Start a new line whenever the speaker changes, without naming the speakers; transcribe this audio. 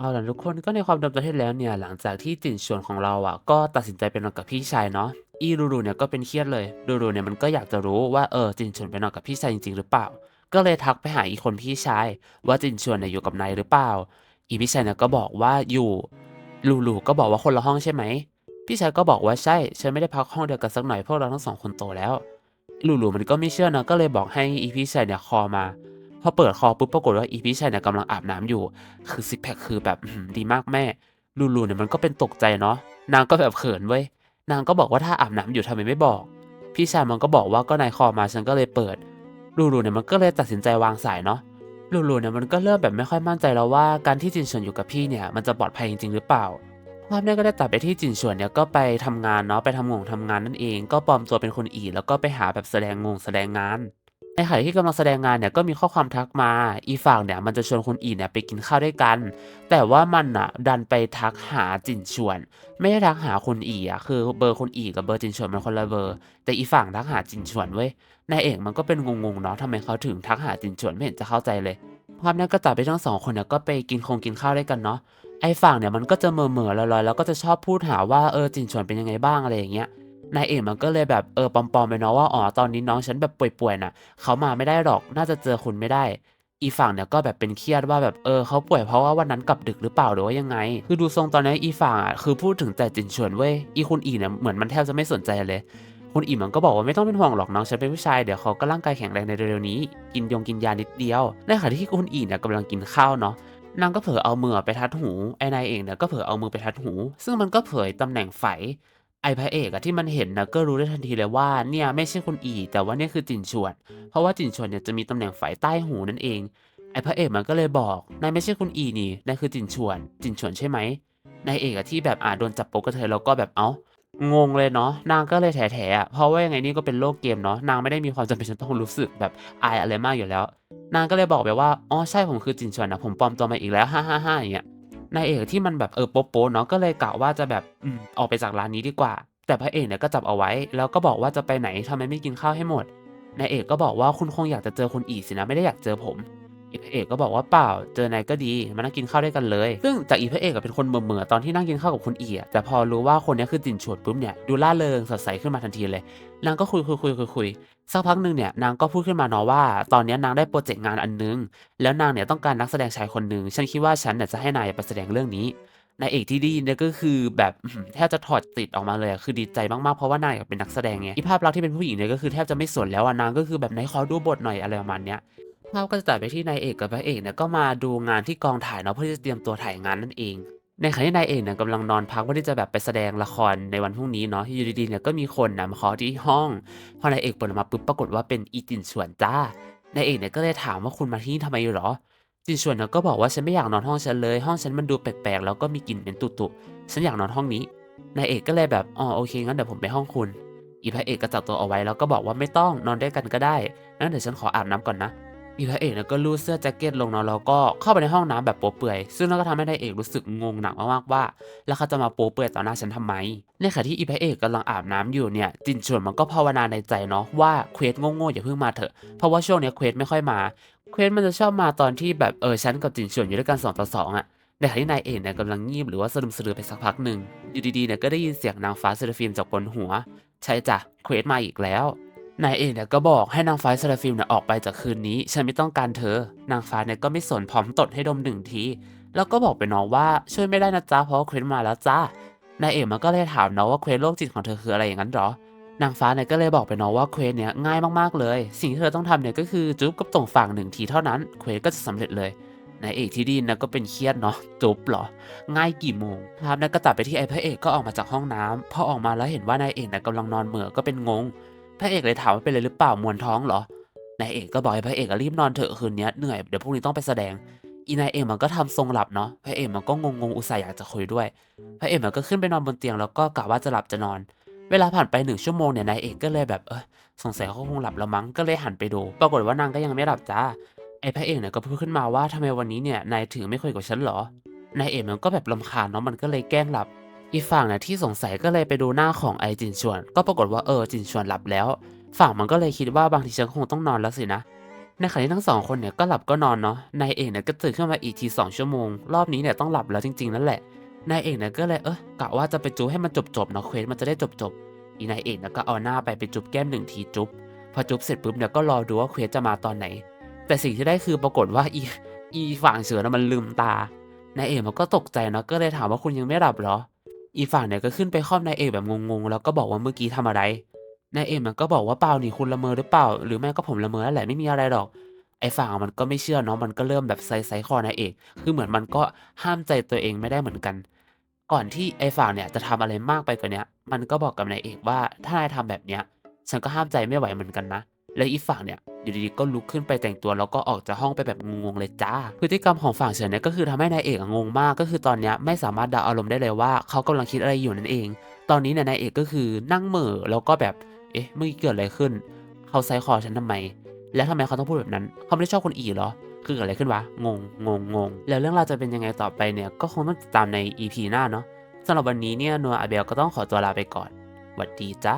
เอาล่ะทุกคนก็ในความเดิมตอนที่แล้วเนี่ยหลังจากที่จินส่วนของเราอะก็ตัดสินใจไปนอนกับพี่ชายเนาะอีรูรูเนี่ยก็เป็นเครียดเลยรูรูเนี่ยมันก็อยากจะรู้ว่าเออจินส่วนไปนอนกับพี่ชายจริงๆหรือเปล่า ก็เลยทักไปหาอีคนพี่ชายว่าจินส่วนเนี่ยอยู่กับนายหรือเปล่า อีพี่ชายเนี่ยก็บอกว่าอยู่ลูลูก็บอกว่าคนละห้องใช่ไหมพี่ชายก็บอกว่าใช่ฉันไม่ได้พักห้องเดียวกันสักหน่อยพวกเราทั้งสองคนโตแล้วลูลูมันก็ไม่เชื่อนะก็เลยบอกให้อีพี่ชายเนี่ยคอมา พอเปิดคอปุ๊บปรากฏว่าอีพี่ชายเนี่ยกำลังอาบน้ำอยู่ คือซิกแพคคือแบบดีมากแม่ ลูลูเนี่ยมันก็เป็นตกใจเนาะ นางก็แบบเขินเว้ย นางก็บอกว่าถ้าอาบน้ำอยู่ทำไมไม่บอก พี่ชายมันก็บอกว่าก็นายคอมาฉันก็เลยเปิด ลูลูเนี่ยมันก็เลยตัดสินใจวางสายเนาะ ลูลูเนี่ยมันก็เริ่มแบบไม่ค่อยมั่นใจแล้วว่าการที่จินเฉินอยู่กับพี่เนี่ยมันจะปลอดภัยจริงๆหรือเปล่าภาพนี้ก็ได้ตัดไปที่จินเฉินเนี่ยก็ไปทำงานเนาะไปทำงงทำงานนั่นเอง ก็ปลอมตัวเป็นคนอีแล้วก็ไปหาแบบแสดงงงแสดงงาน ในขณะที่กำลังแสดงงานเนี่ยก็มีข้อความทักมา อีฝั่งเนี่ยมันจะชวนคนอีเนี่ยไปกินข้าวด้วยกัน แต่ว่ามันอะดันไปทักหาจินชวน ไม่ได้ทักหาคนอีอะคือเบอร์คนอีกับเบอร์จินชวนมันคนละเบอร์ แต่อีฝั่งทักหาจินชวนเว้ยนายเอกมันก็เป็นงงๆเนาะทำไมเขาถึงทักหาจินชวนไม่เห็นจะเข้าใจเลยความนั้นก็ตัดไปทั้งสองคนเนี่ยก็ไปกินคงกินข้าวด้วยกันเนาะไอ้ฝั่งเนี่ยมันก็จะเมื่อๆลอยๆแล้วก็จะชอบพูดหาว่าเออจินชวนเป็นยังไงบ้างอะไรอย่างเงี้ย นายเอกมันก็เลยแบบเออปลอมๆไปเนาะว่าอ๋อตอนนี้น้องฉันแบบป่วยๆน่ะเขามาไม่ได้หรอกน่าจะเจอคุณไม่ได้อีฝั่งเนี่ยก็แบบเป็นเครียดว่าแบบเออเขาป่วยเพราะว่าวันนั้นกลับดึกหรือเปล่าหรือว่ายังไง คือดูทรงตอนนี้อีฝั่งอะคือพูดถึงแต่จินเฉินเว้ยอีคุณอีเนี่ยเหมือนมันแทบจะไม่สนใจเลย คุณอีมันก็บอกว่าไม่ต้องเป็นห่วงหรอกน้องฉันเป็นผู้ชายเดี๋ยวเขาก็ร่างกายแข็งแรงในเร็วๆนี้ กินยงกินยานิดเดียวในขณะที่คุณอีเนี่ยกำลังกินข้าวเนาะนางก็เผลอเอามือไปทัดหูไอ้นายเองเนี่ยก็เผลอเอามือไปทัดหู ซึ่งมันก็เผยตำแหน่งไฝ ไอ้พระเอกอะที่มันเห็นนะก็รู้ได้ทันทีเลยว่าเนี่ยไม่ใช่คุณอีแต่ว่าเนี่ยคือจินชวน เพราะว่าจินชวนเนี่ยจะมีตำแหน่งไฝใต้หูนั่นเอง ไอ้พระเอกมันก็เลยบอกนายไม่ใช่คุณอีนี่นายคือจินชวน จินชวนใช่ไหมนายเอกอะที่แบบอ่าโดนจับโป๊กกระเทยแล้วก็แบบเอ้างงเลยเนาะนางก็เลยแถๆอะเพราะว่ายังไงนี่ก็เป็นโลกเกมเนาะนางไม่ได้มีความจำเป็นจะต้องรู้สึกแบบอายอะไรมากอยู่แล้ว นางก็เลยบอกไปว่าอ๋อใช่ผมคือจินชวนนะผมปลอมตัวมาอีกแล้วฮ่าฮ่าฮ่าอย่างเงี้ย นายเอกที่มันแบบเออโป๊ะโป๊ะเนาะก็เลยกะว่าจะแบบอืมออกไปจากร้านนี้ดีกว่า แต่พระเอกเนี่ยก็จับเอาไว้ แล้วก็บอกว่าจะไปไหนทำไมไม่กินข้าวให้หมดนายเอกก็บอกว่าคุณคงอยากจะเจอคนอีสินะไม่ได้อยากเจอผมอีพระเอกก็บอกว่าเปล่า เจอนายก็ดี มานั่งกินข้าวด้วยกันเลย ซึ่งจากอีพระเอกเป็นคนเมื่อๆตอนที่นั่งกินข้าวกับคนอีอะแต่พอรู้ว่าคนนี้คือจินชวนปุ๊บเนี่ย ดูล่าเริงสดใสขึ้นมาทันทีเลย นางก็คุยคุยคุยคุยคุย สักพักหนึ่งเนี่ยนางก็พูดขึ้นมาเนาะว่า ตอนนี้นางได้โปรเจกต์งานอันนึง แล้วนางเนี่ยต้องการนักแสดงชายคนหนึ่งฉันคิดว่าฉันเนี่ยจะให้นายไปแสดงเรื่องนี้นายเอกที่ได้ยินเนี่ยก็คือแบบแทบจะถอดติดออกมาเลยอะคือดีใจมากๆเพราะว่านางอยากเป็นนักแสดงไงที่ภาพลักษณ์ที่เป็นผู้หญิงเนี่ยก็คือแทบจะไม่สนแล้วอะนางก็คือแบบไหนขอดูบทหน่อยอะไรประมาณเนี้ยภาพก็จะตัดไปที่นายเอกกับพระเอกเนี่ยก็มาดูงานที่กองถ่ายเนาะเพื่อที่จะเตรียมตัวถ่ายงานนั่นเอง ในขณะที่นายเอกเนี่ยกำลังนอนพักเพื่อที่จะแบบไปแสดงละครในวันพรุ่งนี้เนาะอยู่ดีๆเนี่ยก็มีคนนะมาเคาะที่ห้อง พอนายเอกเปิดออกมาปุ๊บปรากฏว่าเป็นอีจินสวนจ้านายเอกเนี่ยก็เลยถามว่าคุณมาที่นี่ทำไมหรอ จินสวนเนี่ยก็บอกว่าฉันไม่อยากนอนห้องฉันเลย ห้องฉันมันดูแปลกๆแล้วก็มีกลิ่นเป็นตุตุๆฉันอยากนอนห้องนี้นายเอกก็เลยแบบอ๋อโอเคงั้นเดี๋ยวผมไปห้องคุณอีพระเอกก็จับตัวเอาไว้แล้วก็บอกว่าไม่ต้องนอนด้วยกันก็ได้งั้นเดี๋ยวฉันขออาบน้ำก่อนนะ อีพระเอกเนี่ยก็ลูดเสื้อแจ็คเก็ตลงเนาะแล้วก็เข้าไปในห้องน้ำแบบโป๊เปื่อย ซึ่งนั่นก็ทำให้นายเอกรู้สึกงงหนักมากๆว่า แล้วเขาจะมาโป๊เปื่อยต่อหน้าฉันทำไมในขณะที่อีพระเอกกำลังอาบน้ำอยู่เนี่ยจินชวนมันก็ภาวนาในใจเนาะว่าเควสโง่ๆอย่าเพิ่งมาเถอะเพราะว่าช่วงเนี้ยเควสไม่ค่อยมาเควสมันจะชอบมาตอนที่แบบเออฉันกับจินชวนอยู่ด้วยกันสองต่อสองอะในขณะที่นายเอกเนี่ยกำลังงีบหรือว่าสะดุมสะดือไปสักพักหนึ่งอยู่ดีๆเนี่ยก็ได้ยินเสียงนางฟ้าเซราฟิมจากบนหัว ใช่จ้ะเควสมาอีกแล้ว นายเอกเนี่ยก็บอกให้นางฟ้าเซราฟิมเนี่ยออกไปจากคืนนี้ ฉันไม่ต้องการเธอ นางฟ้าเนี่ยก็ไม่สนพร้อมตดให้ดมหนึ่งที แล้วก็บอกไปน้องว่าช่วยไม่ได้นะจ๊ะเพราะเควสมาแล้วจ้านายเอกมันก็เลยถามน้องว่าเควสโรคจิตของเธอคืออะไรอย่างนั้นหรอนางฟ้าเนี่ยก็เลยบอกไปน้องว่าเควสเนี่ยง่ายมากๆเลย สิ่งที่เธอต้องทำเนี่ยก็คือจุ๊บกับตรงฝั่งหนึ่งทีเท่านั้นเควสก็จะสำเร็จเลยนายเอกที่ดีนะก็เป็นเครียดเนาะจุ๊บเหรอ ง่ายกี่โมงภาพนั้นก็ตัดไปที่ไอ้พระเอกก็ออกมาจากห้องน้ำพอออกมาแล้วเห็นว่านายเอกเนี่ยกำลังนอนเหม่อก็เป็นงง พระเอกเลยถามว่าเป็นอะไรหรือเปล่ามวนท้องเหรอนายเอกก็บอกให้พระเอกรีบนอนเถอะคืนนี้เหนื่อยเดี๋ยวพรุ่งนี้ต้องไปแสดงอีนายเอกมันก็ทำทรงหลับเนาะพระเอกมันก็งงงอุตส่าห์อยากจะคุยด้วย พระเอกมันก็ขึ้นไปนอนบนเตียงแล้วก็กะว่าจะหลับจะนอน เวลาผ่านไปหนึ่งชั่วโมงเนี่ยนายเอกก็เลยแบบเออสงสัยเขาคงหลับแล้วมั้งก็เลยหันไปดู ปรากฏว่านางก็ยังไม่หลับจ้าไอ้พระเอกเนี่ยก็พูดขึ้นมาว่าทำไมวันนี้เนี่ยนายถึงไม่คุยกับฉันหรอนายเอกมันก็แบบลำคาญเนาะมันก็เลยแกล้งหลับ อีกฝั่งเนี่ยที่สงสัยก็เลยไปดูหน้าของไอจินชวน ก็ปรากฏว่าเออจินชวนหลับแล้ว ฝั่งมันก็เลยคิดว่าบางทีฉันคงต้องนอนแล้วสินะในขณะที่ทั้งสองคนเนี่ยก็หลับก็นอนเนาะนายเอกเนี่ยก็ตื่นขึ้นมาอีกทีสองชั่วโมง รอบนี้เนี่ยต้องหลับแล้วจริงๆนั่นแหละนายเอกเนี่ยก็เลยเออกะว่าจะไปจุ๊บให้มันจบๆเนาะเควสมันจะได้จบๆอีนายเอกเนี่ยก็เอาหน้าไปไปจุบแก้มหนึ่งทีจุบพอจุบเสร็จปุ๊บเนี่ยก็รอดูว่าเควสจะมาตอนไหน แต่สิ่งที่ได้คือปรากฏว่าอีอีฝั่งเสือนะมันลืมตานายเอกมันก็ตกใจเนาะก็เลยถามว่าคุณยังไม่หลับเหรอ อีฝั่งเนี่ยก็ขึ้นไปครอบนายเอกแบบงงๆ แล้วก็บอกว่าเมื่อกี้ทำอะไร นายเอกมันก็บอกว่าเปล่านี่คุณละเมอหรือเปล่า หรือไม่ก็ผมละเมอนั่นแหละไม่มีอะไรหรอก ไอ้ฝั่งมันก็ไม่เชื่อเนาะมันก็เริ่มแบบไซไซคอนายเอก คือเหมือนมันก็ห้ามใจตัวเองไม่ได้เหมือนกัน ก่อนที่ไอ้ฝั่งเนี่ยจะทำอะไรมากไปกว่านี้มันก็บอกกับนายเอกว่าถ้านายทำแบบเนี้ยฉันก็ห้ามใจไม่ไหวเหมือนกันนะ แล้วอีกฝั่งเนี่ยอยู่ดีๆก็ลุกขึ้นไปแต่งตัวแล้วก็ออกจากห้องไปแบบงงๆเลยจ้า พฤติกรรมของฝั่งเฉินเนี่ยก็คือทำให้นายเอกงงมากก็คือตอนเนี้ยไม่สามารถเดาอารมณ์ได้เลยว่าเขากำลังคิดอะไรอยู่นั่นเอง ตอนนี้เนี่ยนายเอกก็คือนั่งเหม่อแล้วก็แบบเอ๊ะเมื่อกี้เกิดอะไรขึ้น เขาไซคอฉันทำไม แล้วทำไมเขาต้องพูดแบบนั้น เขาไม่ได้ชอบคนอีเหรอคือเกิดอะไรขึ้นวะงงงงงงแล้วเรื่องราวจะเป็นยังไงต่อไปเนี่ยก็คงต้องติดตามใน EP หน้าเนาะสำหรับวันนี้เนี่ยนัวอาเบลก็ต้องขอตัวลาไปก่อนหวัดดีจ้า